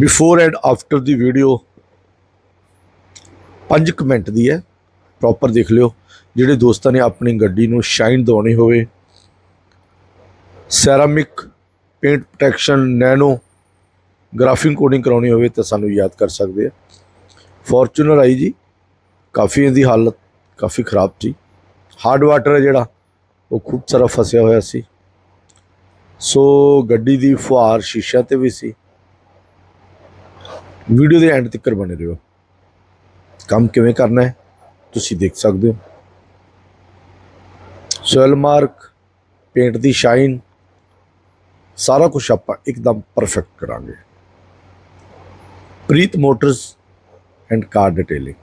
Before and after ਦੀ video 5 minute ਦੀ ਹੈ। ਪ੍ਰੋਪਰ ਦੇਖ ਲਿਓ। ਜਿਹੜੇ ਦੋਸਤਾਂ ਨੇ ਆਪਣੀ ਗੱਡੀ ਨੂੰ ਸ਼ਾਈਨ ਦਵਾਉਣੀ ਹੋਵੇ। Ceramic paint protection nano graphing coating ਕਰਾਉਣੀ ਹੋਵੇ ਤਾਂ ਸਾਨੂੰ ਯਾਦ ਕਰ ਸਕਦੇ ਆ। ਫੋਰਚੂਨਰ ਆਈ ਜੀ। ਕਾਫੀ ਇਹਦੀ ਹਾਲਤ ਕਾਫੀ ਖਰਾਬ ਸੀ। ਹਾਰਡ ਵਾਟਰ ਹੈ ਜਿਹੜਾ, ਉਹ ਖੂਬ ਸਾਰਾ ਫਸਿਆ ਹੋਇਆ ਸੀ। ਸੋ ਗੱਡੀ ਦੀ ਫੁਹਾਰ ਸ਼ੀਸ਼ਾ ਤੇ ਵੀ ਸੀ। ਵੀਡੀਓ ਦੇ ਐਂਡ ਤੱਕ ਬਣੇ ਰਹੋ। ਕੰਮ ਕਿਵੇਂ ਕਰਨਾ ਹੈ, ਤੁਸੀਂ ਦੇਖ ਸਕਦੇ ਹੋ। ਸੋਇਲ ਮਾਰਕ ਪੇਂਟ ਦੀ ਸ਼ਾਈਨ ਸਾਰਾ ਕੁਝ ਆਪਾਂ ਇੱਕਦਮ ਪਰਫੈਕਟ ਕਰਾਂਗੇ। Preet motors and car detailing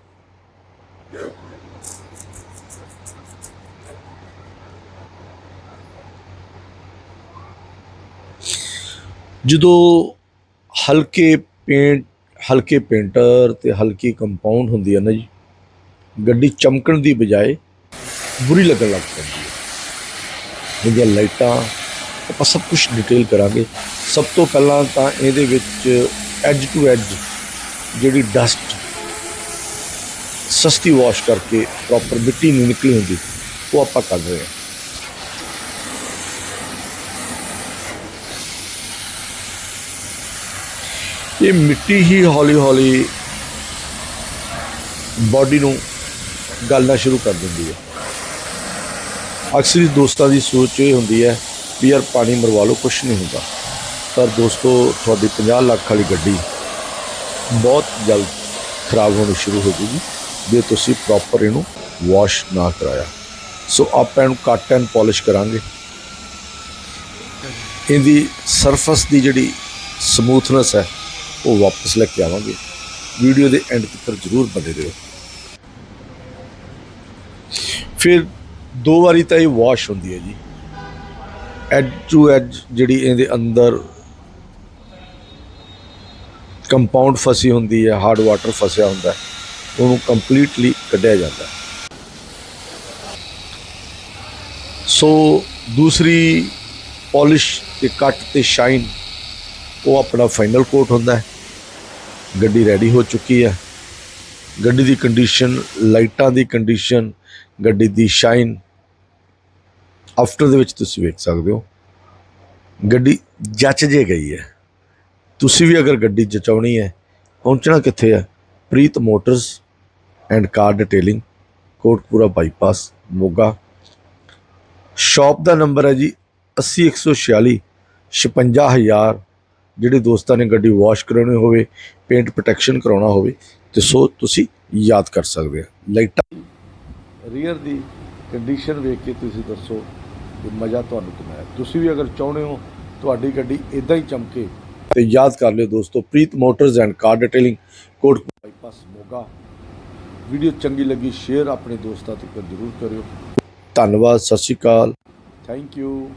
ਜਦੋਂ ਹਲਕੇ ਪੇਂਟ ਹਲਕੇ ਪੇਂਟਰ ਤੇ ਹਲਕੀ ਕੰਪਾਊਂਡ ਹੁੰਦੀ ਹੈ ਨਾ ਜੀ। ਗੱਡੀ ਚਮਕਣ ਦੀ ਬਜਾਏ ਬੁਰੀ ਲੱਗਣ ਲੱਗ ਪੈਂਦੀ ਹੈ। ਜਿਹੜੀਆਂ ਲਾਈਟਾਂ, ਆਪਾਂ ਸਭ ਕੁਝ ਡਿਟੇਲ ਕਰਾਂਗੇ। ਸਭ ਤੋਂ ਪਹਿਲਾਂ ਤਾਂ ਇਹਦੇ ਵਿੱਚ ਐਜ ਟੂ ਐਜ ਜਿਹੜੀ ਡਸਟ ਸਸਤੀ ਵਾਸ਼ ਕਰਕੇ ਪ੍ਰੋਪਰ ਮਿੱਟੀ ਨਹੀਂ ਨਿਕਲੀ ਹੁੰਦੀ, ਉਹ ਆਪਾਂ ਕਰ ਰਹੇ ਹਾਂ। ਇਹ ਮਿੱਟੀ ਹੀ ਹੌਲੀ ਹੌਲੀ ਬਾਡੀ ਨੂੰ ਗਲਣਾ ਸ਼ੁਰੂ ਕਰ ਦਿੰਦੀ ਹੈ। ਅਕਸਰ ਦੋਸਤਾਂ ਦੀ ਸੋਚ ਇਹ ਹੁੰਦੀ ਹੈ ਵੀ ਯਾਰ ਪਾਣੀ ਮਰਵਾ ਲਓ ਕੁਝ ਨਹੀਂ ਹੁੰਦਾ। ਪਰ ਦੋਸਤੋ, ਤੁਹਾਡੀ 50 ਲੱਖ ਵਾਲੀ ਗੱਡੀ ਬਹੁਤ ਜਲਦ ਖਰਾਬ ਹੋਣੀ ਸ਼ੁਰੂ ਹੋ ਜੂਗੀ ਜੇ ਤੁਸੀਂ ਪ੍ਰੋਪਰ ਇਹਨੂੰ ਵਾਸ਼ ਨਾ ਕਰਾਇਆ। ਸੋ ਆਪਾਂ ਇਹਨੂੰ ਕੱਟ ਐਂਡ ਪਾਲਿਸ਼ ਕਰਾਂਗੇ। ਇਹਦੀ ਸਰਫਸ ਦੀ ਜਿਹੜੀ ਸਮੂਥਨੈਸ ਹੈ ਉਹ ਵਾਪਸ ਲੈ ਕੇ ਆਵਾਂਗੇ। ਵੀਡੀਓ ਦੇ ਐਂਡ ਤੱਕ ਜ਼ਰੂਰ ਬਣੇ ਰਹੋ। ਫਿਰ ਦੋ ਵਾਰੀ ਤਾਂ ਇਹ ਵਾਸ਼ ਹੁੰਦੀ ਹੈ ਜੀ। ਐਜ ਟੂ ਐਜ ਜਿਹੜੀ ਇਹਦੇ ਅੰਦਰ ਕੰਪਾਊਂਡ ਫਸੀ ਹੁੰਦੀ ਹੈ ਹਾਰਡ ਵਾਟਰ ਫਸਿਆ ਹੁੰਦਾ ਉਹਨੂੰ ਕੰਪਲੀਟਲੀ ਕੱਢਿਆ ਜਾਂਦਾ ਸੋ ਦੂਸਰੀ ਪਾਲਿਸ਼ ਤੇ ਕੱਟ ਤੇ ਸ਼ਾਈਨ ਉਹ ਆਪਣਾ ਫਾਈਨਲ ਕੋਟ ਹੁੰਦਾ ਹੈ। ਗੱਡੀ ਰੈਡੀ ਹੋ ਚੁੱਕੀ ਹੈ। ਗੱਡੀ ਦੀ ਕੰਡੀਸ਼ਨ ਲਾਈਟਾਂ ਦੀ ਕੰਡੀਸ਼ਨ ਗੱਡੀ ਦੀ ਸ਼ਾਈਨ ਆਫਟਰ ਦੇ ਵਿੱਚ ਤੁਸੀਂ ਵੇਖ ਸਕਦੇ ਹੋ। ਗੱਡੀ ਜੱਚ ਜੇ ਗਈ ਹੈ। ਤੁਸੀਂ ਵੀ ਅਗਰ ਗੱਡੀ ਜਚਾਉਣੀ ਹੈ, ਪਹੁੰਚਣਾ ਕਿੱਥੇ ਹੈ? Preet motors and car detailing, Kotpura bypass, Moga. Shop the number ਹੈ ਜੀ 80146 56000 ਜਿਹੜੇ ਦੋਸਤਾਂ ਨੇ ਗੱਡੀ ਵਾਸ਼ ਕਰਾਉਣੀ ਹੋਵੇ ਪੇਂਟ ਪ੍ਰੋਟੈਕਸ਼ਨ ਕਰਾਉਣਾ ਹੋਵੇ ਤੇ ਸੋ ਤੁਸੀਂ ਯਾਦ ਕਰ ਸਕਦੇ ਆ। ਲਾਈਟਾਂ ਰੀਅਰ ਦੀ ਕੰਡੀਸ਼ਨ ਵੇਖ ਕੇ ਤੁਸੀਂ ਦੱਸੋ ਕਿ ਮਜ਼ਾ ਤੁਹਾਨੂੰ ਕਿੰਨਾ ਹੈ। ਤੁਸੀਂ ਵੀ ਅਗਰ ਚਾਹੁੰਦੇ ਹੋ ਤੁਹਾਡੀ ਗੱਡੀ ਇਦਾਂ ਹੀ ਚਮਕੇ। ਤੇ ਯਾਦ ਕਰ ਲਿਓ ਦੋਸਤੋ Preet motors and car detailing Kot bypass Moga. Video ਚੰਗੀ ਲੱਗੀ ਸ਼ੇਅਰ ਆਪਣੇ ਦੋਸਤਾਂ ਤੱਕ ਜ਼ਰੂਰ ਕਰਿਓ। ਧੰਨਵਾਦ ਸਤਿ ਸ਼੍ਰੀ ਅਕਾਲ। Thank you